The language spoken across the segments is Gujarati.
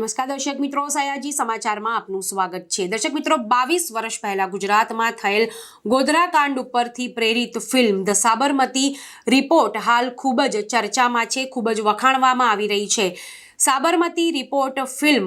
નમસ્કાર દર્શક મિત્રો, સયાજી સમાચારમાં આપનું સ્વાગત છે. દર્શક મિત્રો, બાવીસ વર્ષ પહેલા ગુજરાતમાં થયેલ ગોધરા કાંડ ઉપરથી પ્રેરિત ફિલ્મ ધ સાબરમતી રિપોર્ટ હાલ ખૂબ જ ચર્ચામાં છે, ખૂબ જ વખાણવામાં આવી રહી છે. સાબરમતી રિપોર્ટ ફિલ્મ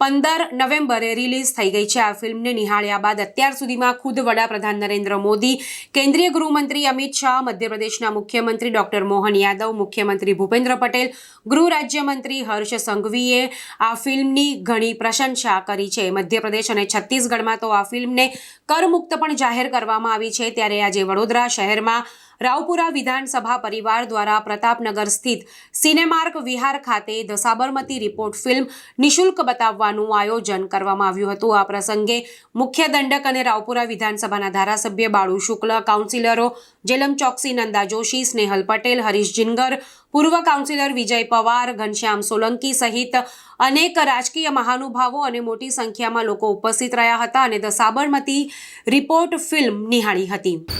પંદર નવેમ્બરે રિલીઝ થઈ ગઈ છે. આ ફિલ્મને નિહાળ્યા બાદ અત્યાર સુધીમાં ખુદ વડાપ્રધાન નરેન્દ્ર મોદી, કેન્દ્રીય ગૃહમંત્રી અમિત શાહ, મધ્યપ્રદેશના મુખ્યમંત્રી ડોક્ટર મોહન યાદવ, મુખ્યમંત્રી ભૂપેન્દ્ર પટેલ, ગૃહ રાજ્યમંત્રી હર્ષ સંઘવીએ આ ફિલ્મની ઘણી પ્રશંસા કરી છે. મધ્યપ્રદેશ અને છત્તીસગઢમાં તો આ ફિલ્મને કરમુક્ત પણ જાહેર કરવામાં આવી છે. ત્યારે આજે વડોદરા શહેરમાં રાવપુરા વિધાનસભા પરિવાર દ્વારા પ્રતાપનગર સ્થિત સિનેમાર્ક વિહાર ખાતે ધ સાબરમતી રિપોર્ટ ફિલ્મ નિશુલ્ક બતાવવાનું આયોજન કરવામાં આવ્યું હતું. આ પ્રસંગે મુખ્ય દંડક અને રાવપુરા વિધાનસભાના ધારાસભ્ય બાળુ શુક્લ, કાઉન્સિલરો જેલમ ચોકસી, નંદા જોશી, સ્નેહલ પટેલ, હરીશ જિનગર પૂર્વ કાઉન્સિલર વિજય પવાર, ઘનશ્યામ સોલંકી સહિત અનેક રાજકીય મહાનુભાવો અને મોટી સંખ્યામાં લોકો ઉપસ્થિત રહ્યા હતા અને ધ સાબરમતી રિપોર્ટ ફિલ્મ નિહાળી હતી.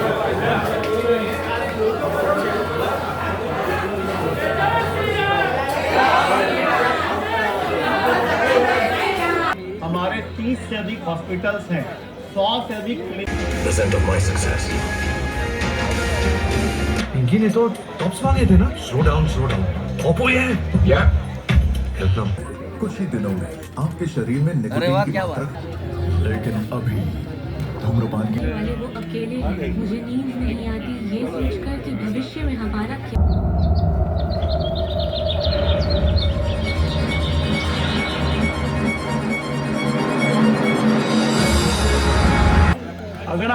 हमारे 30 से अधिक हॉस्पिटल्स हैं 100 से अधिक clinic the center of my success. Pinky ने तो टॉप्स मांगे थे ना Slow down, slow down. Oppo ये है Yeah. Help कुछ ही दिनों में आपके शरीर में निकोटीन वाह, की क्या मात्रा लेकिन अभी धूम्रपान की वो अकेले मुझे नींद नहीं आती ये सोचकर कि भविष्य में हमारा क्या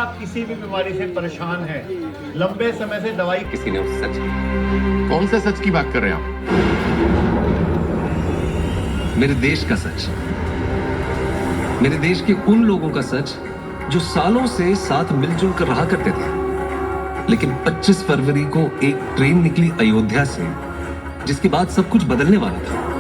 आप किसी भी बीमारी से परेशान हैं, लंबे समय से दवाई किसी ने सच कौन से सच की बात कर रहे हैं आप? मेरे देश का सच। मेरे देश के उन लोगों का सच जो सालों से साथ मिलजुल कर रहा करते थे। लेकिन 25 फरवरी को एक ट्रेन निकली अयोध्या से, जिसके बाद सब कुछ बदलने वाला था।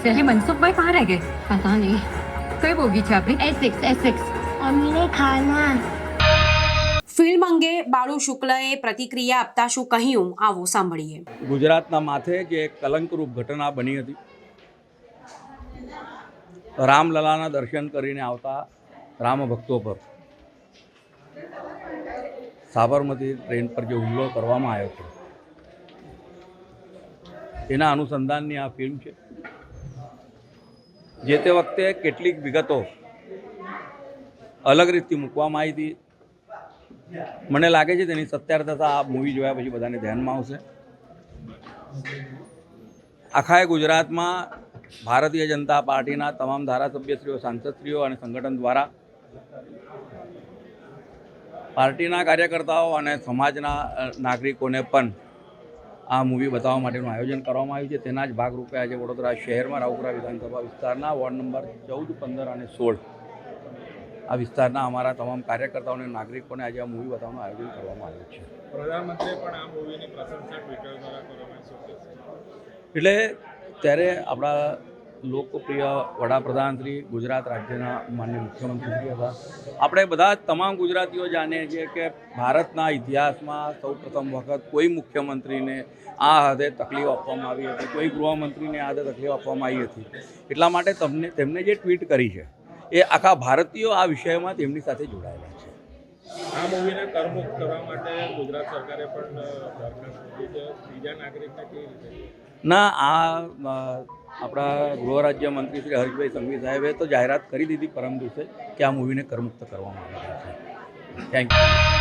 હશે એ મનસુખ ભાઈ કહા રહે ગયે પતા નહીં કઈ બોગી છે આપણી? A six A six film અંગે બાળુ શુક્લએ પ્રતિક્રિયા આપતા શું કહ્યું? આવો સાંભળીએ. ગુજરાતના માથે જે કલંકરૂપ ઘટના બની હતી? રામલલાના દર્શન કરીને આવતા રામ ભક્તો પર. સાબરમતી ટ્રેન પર જે હુમલો કરવામાં આવ્યો છે એના અનુસંધાનની આ ફિલ્મ છે. જે તે વખતે કેટલીક વિગતો અલગ રીતથી મૂકવામાં આવી હતી. મને લાગે છે તેની સત્યાર્થતા આ મૂવી જોયા પછી બધાને ધ્યાનમાં આવશે. આખાએ ગુજરાતમાં ભારતીય જનતા પાર્ટીના તમામ ધારાસભ્યશ્રીઓ, સાંસદશ્રીઓ અને સંગઠન દ્વારા પાર્ટીના કાર્યકર્તાઓ અને સમાજના નાગરિકોને પણ આ મૂવી બતાવવા માટેનું આયોજન કરવામાં આવ્યું છે. તેના જ ભાગરૂપે આજે વડોદરા શહેરમાં રાવપુરા વિધાનસભા વિસ્તારના વોર્ડ નંબર ચૌદ પંદર અને સોળ આ વિસ્તારના અમારા તમામ કાર્યકર્તાઓ અને નાગરિકોને આજે આ મૂવી બતાવવાનું આયોજન કરવામાં આવ્યું છે. પ્રધાનમંત્રીએ પણ આ મૂવીની પ્રશંસા ટ્વિટર દ્વારા કરવામાં એટલે ત્યારે આપણા લોકપ્રિય વડાપ્રધાન શ્રી ગુજરાત રાજ્યના માન્ય મુખ્યમંત્રી હતા. આપણે બધા તમામ ગુજરાતીઓ જાણીએ છીએ કે ભારતના ઇતિહાસમાં સૌ પ્રથમ વખત કોઈ મુખ્યમંત્રીને આ હદે તકલીફ આપવામાં આવી હતી કોઈ ગૃહમંત્રીને આ હદે તકલીફ આપવામાં આવી હતી. એટલા માટે તમને તેમને જે ટ્વીટ કરી છે એ આખા ભારતીયો આ વિષયમાં તેમની સાથે જોડાયેલા છે. આ મૂવીને કરમુક્ત કરવા માટે ગુજરાત સરકારે પણ દરખાસ્ત કરી છે. ત્રીજા નાગરિકને કેવી રીતે? ના આ આપણા ગૃહ રાજ્ય મંત્રી શ્રી હર્ષભાઈ સંઘવી સાહેબે તો જાહેરાત કરી દીધી પરમ દિવસે કે આ મૂવીને કરમુક્ત કરવામાં આવે છે. Thank you